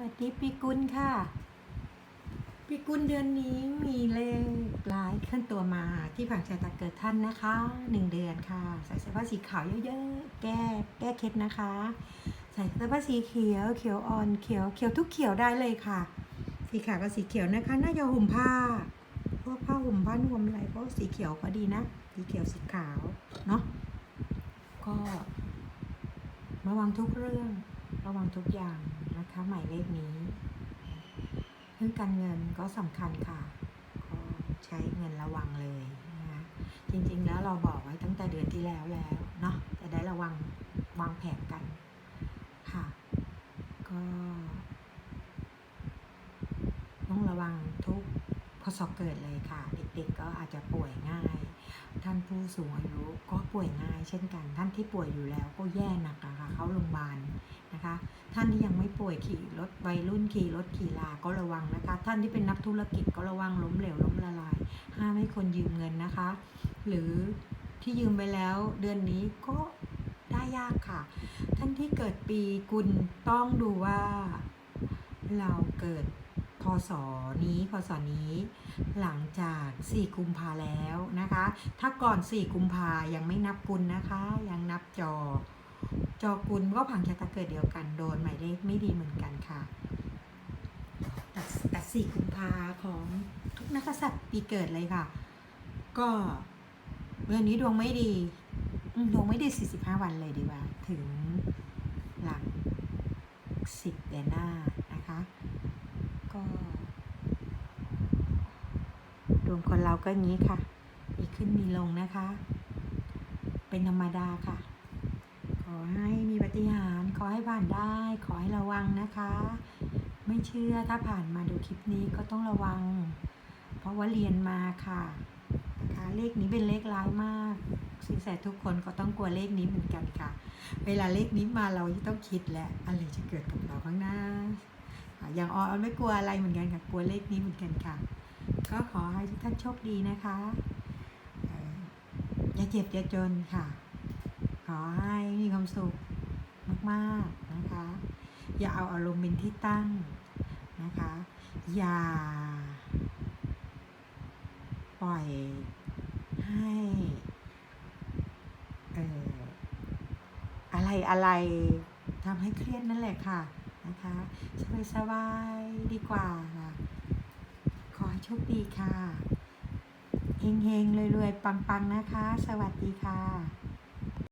วัสดีปีกุลค่ะปีกุลเดือนนี้มีเลขร้ายขึ้นตัวมาที่ผังชะตาเกิดท่านนะคะหนึ่งเดือนค่ะ ใส่เสื้อผ้าสีขาวเยอะๆ แก้แก้เคล็ดนะคะ ใส่เสื้อผ้าสีเขียว เขียวอ่อนเขียวเขียวทุกเขียวได้เลยค่ะ สีขาวกับสีเขียวนะคะ น่าจะห่มผ้า พวกผ้าห่มผ้านุ่มอะไรพวกสีเขียวก็ดีนะ สีเขียวสีขาวเนาะก็ระวังทุกเรื่อง ระวังทุกอย่างนะคะหมายเลขนี้ เรื่องการเงินก็สำคัญค่ะ ก็ใช้เงินระวังเลยนะคะจริงๆแล้วเราบอกไว้ตั้งแต่เดือนที่แล้วแล้วเนาะจะได้ระวังวางแผนกันค่ะ ก็ต้องระวังทุกพศเกิดเลยค่ะ เด็กๆก็อาจจะป่วยง่าย ท่านผู้สูงอายุก็ป่วยง่ายเช่นกัน ท่านที่ป่วยอยู่แล้วก็แย่หนักอะค่ะ เข้าโรงพยาบาล นะคะ ท่านที่ยังไม่ป่วยขี่รถวัยรุ่นขี่รถขี่ลาก็ระวังนะคะ ท่านที่เป็นนักธุรกิจก็ระวังล้มเหลวล้มละลาย ห้ามให้คนยืมเงินนะคะ หรือที่ยืมไปแล้วเดือนนี้ก็ได้ยากค่ะ ท่านที่เกิดปีกุลต้องดูว่าเราเกิดพศนี้พศนี้ หลังจาก 4 กุมภาแล้วนะคะ ถ้าก่อน 4 กุมภายังไม่นับกุลนะคะ ยังนับจอ จอกุลก็ผังชะตาเกิดเดียวกันโดนหมายเลขไม่ดีเหมือนกันค่ะแต่แต่กุมภาของทุกนักกษัตริย์ปีเกิดเลยค่ะ ก็เดือนนี้ดวงไม่ดีดวงไม่ดี 45 วันเลยดีกว่า ถึงหลัง10เดือนหน้านะคะ ก็ดวงคนเราก็งี้ค่ะ มีขึ้นมีลงนะคะ เป็นธรรมดาค่ะ ให้มีปฏิหาร ขอให้ผ่านได้ ขอให้ระวังนะคะ ไม่เชื่อถ้าผ่านมาดูคลิปนี้ก็ต้องระวัง เพราะว่าเรียนมาค่ะนะคะเลขนี้เป็นเลขร้ายมากสินแสทุกคนก็ต้องกลัวเลขนี้เหมือนกันค่ะ เวลาเลขนี้มาเราต้องคิดแหละอะไรจะเกิดกับเราข้างหน้า อย่างออไม่กลัวอะไรเหมือนกันค่ะ กลัวเลขนี้เหมือนกันค่ะ ก็ขอให้ทุกท่านโชคดีนะคะอย่าเจ็บอย่าจนค่ะ ขอให้มีความสุขมากๆนะคะ อย่าเอาอารมณ์เป็นที่ตั้งนะคะ อย่า ปล่อยให้เอ่ออะไรอะไรทำให้เครียดนั่นแหละค่ะนะคะสบายสบายๆดีกว่าค่ะ ขอให้โชคดีค่ะเฮงๆรวยๆปังๆนะคะ สวัสดีค่ะ